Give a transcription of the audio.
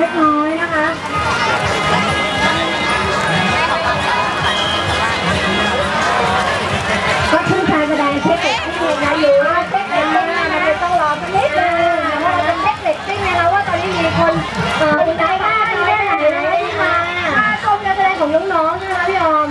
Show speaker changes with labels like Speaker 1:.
Speaker 1: เล็กน้อยนะคะก็ขึ้นชายแสดงเช็คเด็กที่มีนะหรือว่าเช็คเด็กที่มีนะต้องรอสักนิดนึงว่าเราจะเช็คเล็กที่มีนะว่าตอนนี้มีคนเอ่อคนไทยบ้างที่ได้ไหนได้มาชมการแสดงของน้องๆนะคะพี่ออม